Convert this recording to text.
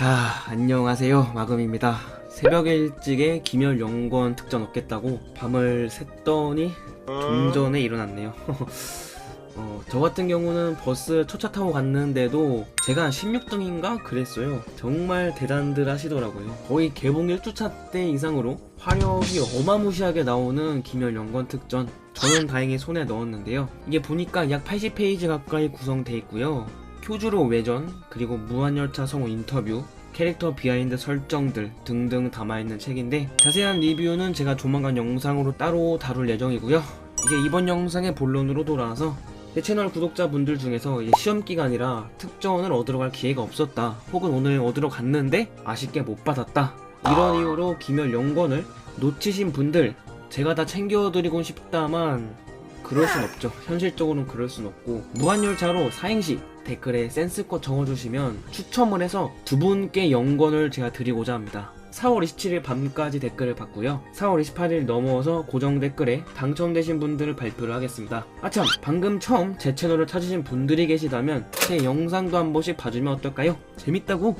자, 안녕하세요. 마금입니다. 새벽 일찍에 김열 연권 특전 얻겠다고 밤을 샜더니 좀 전에 일어났네요. 어, 저 같은 경우는 버스 초차 타고 갔는데도 제가 16등인가 그랬어요. 정말 대단들 하시더라고요. 거의 개봉 1주차 때 이상으로 화력이 어마무시하게 나오는 김열 연권 특전. 저는 다행히 손에 넣었는데요. 이게 보니까 약 80페이지 가까이 구성돼 있고요. 큐즈로 외전, 그리고 무한열차 성우 인터뷰, 캐릭터 비하인드 설정들 등등 담아있는 책인데 자세한 리뷰는 제가 조만간 영상으로 따로 다룰 예정이고요. 이제 이번 영상의 본론으로 돌아와서 제 채널 구독자분들 중에서 이제 시험 기간이라 특전을 얻으러 갈 기회가 없었다. 혹은 오늘 얻으러 갔는데 아쉽게 못 받았다. 이런 이유로 김열 영권을 놓치신 분들 제가 다 챙겨드리고 싶다만 그럴 순 없죠. 현실적으로는 그럴 순 없고 무한열차로 사행시 댓글에 센스껏 적어주시면 추첨을 해서 두 분께 영권을 제가 드리고자 합니다. 4월 27일 밤까지 댓글을 받고요. 4월 28일 넘어서 고정 댓글에 당첨되신 분들을 발표를 하겠습니다. 아참, 방금 처음 제 채널을 찾으신 분들이 계시다면 제 영상도 한 번씩 봐주면 어떨까요? 재밌다고?